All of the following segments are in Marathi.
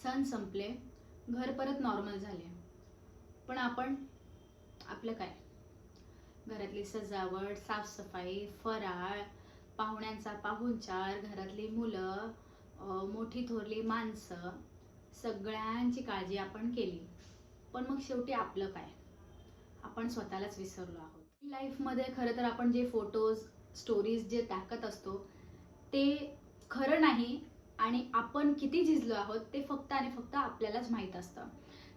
सण संपले घर परत नॉर्मल झाले. पण आपण आपलं काय? घरातली सजावट साफसफाई फराळ पाहुण्यांचा पाहुणचार घरातली मुलं मोठी थोरली माणसं सगळ्यांची काळजी आपण केली. पण मग शेवटी आपलं काय? आपण स्वतःलाच विसरलो आहोत. लाईफमध्ये खरं तर आपण जे फोटोज स्टोरीज जे टाकत असतो ते खरं नाही आणि आपण किती झिजलो आहोत ते फक्त आणि फक्त आपल्यालाच माहीत असतं.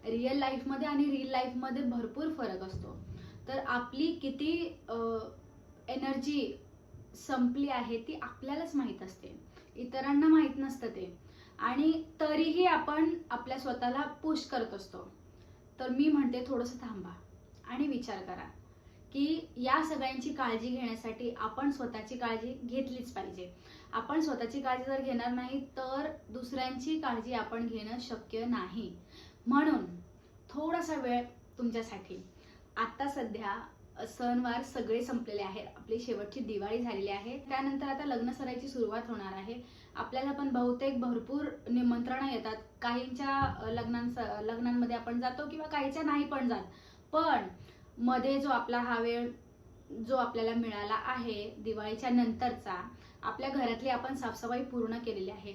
रिअल लाईफमध्ये आणि रिअल लाईफमध्ये भरपूर फरक असतो. तर आपली किती एनर्जी संपली आहे ती आपल्यालाच माहीत असते. इतरांना माहीत नसतं ते. आणि तरीही आपण आपल्या स्वतःला पुश करत असतो. तर मी म्हणते थोडंसं थांबा आणि विचार करा. की या सगळ्यांची काळजी घेण्यासाठी आपण स्वतःची काळजी घेतलीच पाहिजे. आपण स्वतःची काळजी जर घेणार नाही तर दुसऱ्यांची काळजी आपण घेणं शक्य नाही. म्हणून थोडासा वेळ तुमच्यासाठी. आता सध्या सणवार सगळे संपलेले आहेत. आपली शेवटची दिवाळी झालेली आहे. त्यानंतर आता लग्न सरायची सुरुवात होणार आहे. आपल्याला पण बहुतेक भरपूर निमंत्रणं येतात. काहींच्या लग्नांच लग्नांमध्ये आपण जातो किंवा काहीच्या नाही पण जात. पण मध्ये जो आपला हा वेळ जो आपल्याला मिळाला आहे दिवाळीच्या नंतरचा आपल्या घरातली आपण साफसफाई पूर्ण केलेली आहे.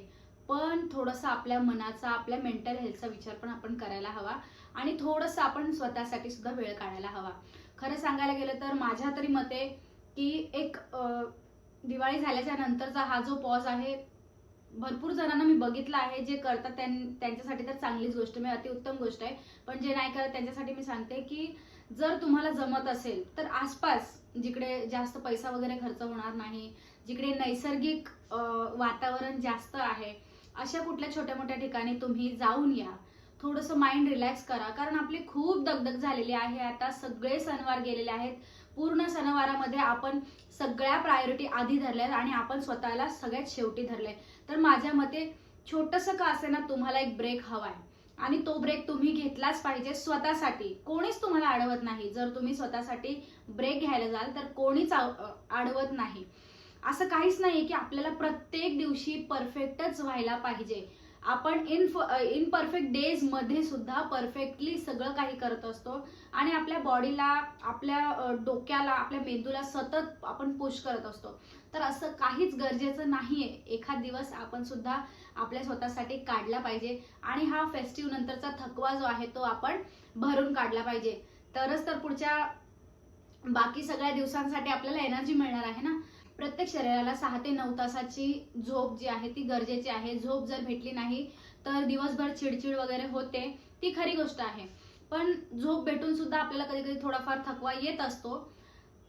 पण थोडंसं आपल्या मनाचा आपल्या मेंटल हेल्थचा विचार पण आपण करायला हवा आणि थोडंसं आपण स्वतःसाठी सुद्धा वेळ काढायला हवा. खरं सांगायला गेलं तर माझ्या तरी मते की एक दिवाळी झाल्याच्या नंतरचा हा जो पॉज आहे भरपूर जणांना मी बघितलं आहे जे करतात त्यां- त्यांच्यासाठी तर चांगलीच गोष्ट म्हणजे अतिउत्तम गोष्ट आहे. पण जे नाही करत त्यांच्यासाठी मी सांगते की जर तुम्हाला जमत असेल तर आसपास जिकडे जास्त पैसा वगैरे खर्च होणार नाही जिकडे नैसर्गिक वातावरण जास्त आहे अशा कुठल्या छोट्या मोठ्या ठिकाणी तुम्ही जाऊन या. थोडंसं माइंड रिलॅक्स करा. कारण आपली खूप दगदग झालेली आहे. आता सगळे सणवार गेलेले आहेत. पूर्ण सणवारामध्ये आपण सगळ्या प्रायोरिटी आधी धरल्या आणि आपण स्वतःला सगळ्यात शेवटी धरले तर माझ्या मते छोटंसं का असे ना तुम्हाला एक ब्रेक हवा आहे आणि तो ब्रेक तुम्ही घेतलाच पाहिजे स्वतःसाठी. कोणीच तुम्हाला अडवत नाही. जर तुम्ही स्वतःसाठी ब्रेक घ्यायला जाल तर कोणीच अडवत नाही. असं काहीच नाही की आपल्याला प्रत्येक दिवशी परफेक्टच व्हायला पाहिजे. आपण इन इन परफेक्ट डेजमध्ये सुद्धा परफेक्टली सगळं काही करत असतो. आणि आपल्या बॉडीला आपल्या डोक्याला आपल्या मेंदूला सतत आपण पुश करत असतो. तर असं काहीच गरजेचं नाहीये. एखाद दिवस आपण सुद्धा आपल्या स्वतःसाठी काढला पाहिजे. आणि हा फेस्टिव्ह नंतरचा थकवा जो आहे तो आपण भरून काढला पाहिजे. तरच तर पुढच्या बाकी सगळ्या दिवसांसाठी आपल्याला एनर्जी मिळणार आहे ना? प्रत्येक शरीराला सहा ते नऊ तासाची झोप जी आहे ती गरजेची आहे. झोप जर भेटली नाही तर दिवसभर चिडचिड वगैरे होते ती खरी गोष्ट आहे. पण झोप भेटून सुद्धा आपल्याला कधी कधी थोडाफार थकवा येत असतो.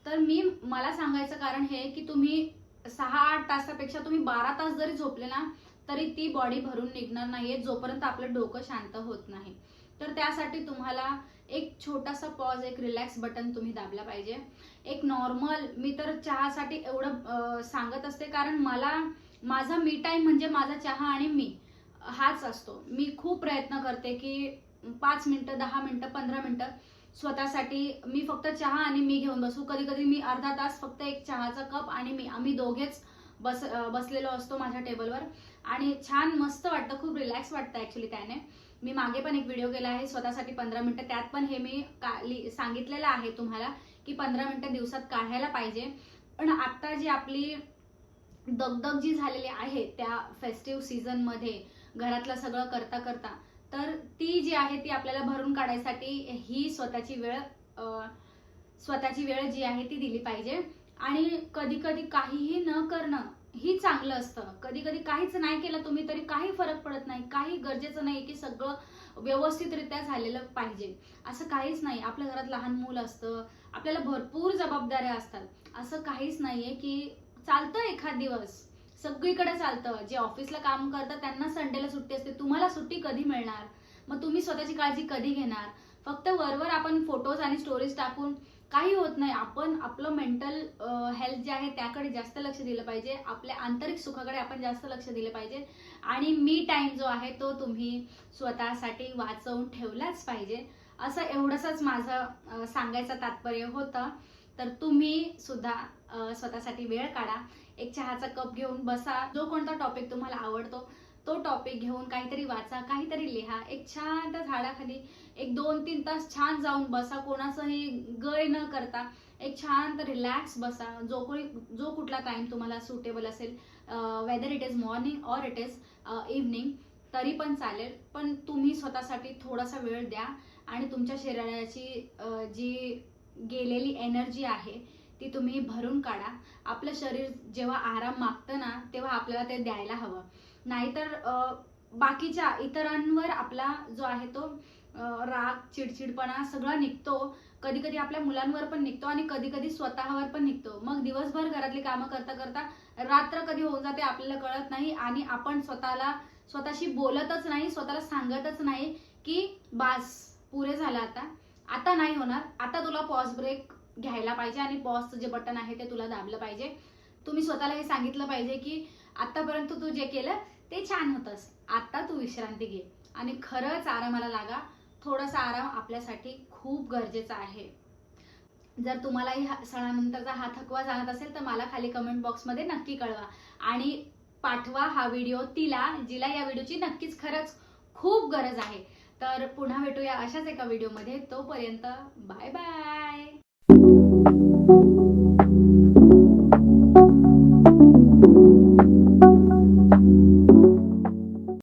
तर मी मला सांगायचं कारण हे की तुम्ही सहा आठ तासापेक्षा तुम्ही बारा तास जरी झोपले ना तरी ती बॉडी भरून निघणार नाहीये जोपर्यंत आपलं डोकं शांत होत नाही. तर त्यासाठी तुम्हाला एक छोटासा पॉज एक रिलॅक्स बटन तुम्ही दाबला पाहिजे. एक नॉर्मल मी तर चहासाठी एवढं सांगत असते कारण मला माझा मी टाईम म्हणजे माझा चहा आणि मी हाच असतो. मी खूप प्रयत्न करते की पाच मिनटं दहा मिनटं पंधरा मिनटं स्वतःसाठी मी फक्त चहा आणि मी घेऊन बसू. कधी कधी मी अर्धा तास फक्त एक चहाचा कप आणि मी आम्ही दोघेच बस बसलेलो असतो माझ्या टेबलवर आणि छान मस्त वाटतं खूप रिलॅक्स वाटतं ऍक्च्युली त्याने. मी मागे पण एक व्हिडिओ केला आहे स्वतःसाठी पंधरा मिनिटं. त्यात पण हे मी का- लि- सांगितलेलं आहे तुम्हाला की पंधरा मिनिटं दिवसात काढायला पाहिजे. पण आत्ता जी आपली दगदग जी झालेली आहे त्या फेस्टिव्ह सीझनमध्ये घरातलं सगळं करता करता तर ती जी आहे ती आपल्याला भरून काढायसाठी ही स्वतःची वेळ स्वतःची वेळ जी आहे ती दिली पाहिजे. आणि कधी कधी काहीही न करणं ही चांगलं असतं. कधी कधी काहीच नाही केलं तुम्ही तरी काही फरक पडत नाही. काही गरजेचं नाही की सगळं व्यवस्थितरित्या झालेलं पाहिजे. असं काहीच नाही. आपल्या घरात लहान मूल असतं. आपल्याला भरपूर जबाबदाऱ्या असतात. असं काहीच नाहीये की चालतं एखाद दिवस. सगळीकडे चालतं. जे ऑफिसला काम करतात त्यांना संडेला सुट्टी असते. तुम्हाला सुट्टी कधी मिळणार? मग तुम्ही स्वतःची काळजी कधी घेणार? फक्त वरवर आपण फोटोज आणि स्टोरीज टाकून काही होत नाही. आपण आपलं मेंटल हेल्थ जे आहे त्याकडे जास्त लक्ष दिलं पाहिजे. आपल्या आंतरिक सुखाकडे आपण जास्त लक्ष दिलं पाहिजे. आणि मी टाइम जो आहे तो तुम्ही स्वतःसाठी वाचवून ठेवलाच पाहिजे. असं एवढंसच माझं सांगायचं तात्पर्य होतं. तर तुम्ही सुद्धा स्वतःसाठी वेळ काढा. एक चहाचा कप घेऊन बसा. जो कोणता टॉपिक तुम्हाला आवडतो तो टॉपिक घेऊन काहीतरी वाचा काहीतरी लिहा. एक छान त्या झाडाखाली एक दोन तीन तास छान जाऊन बसा. कोणाचंही गय न करता एक छान तर रिलॅक्स बसा. जो कोणी जो कुठला टाइम तुम्हाला सुटेबल असेल whether it is morning or it is evening तरी पण चालेल. पण तुम्ही स्वतःसाठी थोडासा वेळ द्या आणि तुमच्या शरीराची जी गेलेली एनर्जी आहे ती तुम्ही भरून काढा. आपलं शरीर जेव्हा आराम मागतं ना तेव्हा आपल्याला ते द्यायला हवं. नाहीतर बाकीच्या इतरांवर आपला जो आहे तो राग चिडचिडपणा सगळा निघतो. कधी कधी आपल्या मुलांवर पण निघतो आणि कधी कधी स्वतःवर पण निघतो. मग दिवसभर घरातली कामं करता करता रात्र कधी होऊन जाते आपल्याला कळत नाही आणि आपण स्वतःला स्वतःशी बोलतच नाही स्वतःला सांगतच नाही की बास पुरे झालं आता. आता नाही होणार. आता तुला पॉज ब्रेक घ्यायला पाहिजे आणि पॉजचं जे बटन आहे ते तुला दाबलं पाहिजे. तुम्ही स्वतःला हे सांगितलं पाहिजे की आतापर्यंत तू जे केलं ते छान होतंस आता तू विश्रांती घे. आणि खरंच आरामाला लागा. थोडासा आराम आपल्यासाठी खूप गरजेचा आहे. जर तुम्हालाही हा- सणानंतरचा हा थकवा जाणत असेल तर मला खाली कमेंट बॉक्समध्ये नक्की कळवा. आणि पाठवा हा व्हिडिओ तिला जिला या व्हिडिओची नक्कीच खरंच खूप गरज आहे. तर पुन्हा भेटूया अशाच एका व्हिडिओमध्ये तोपर्यंत बाय बाय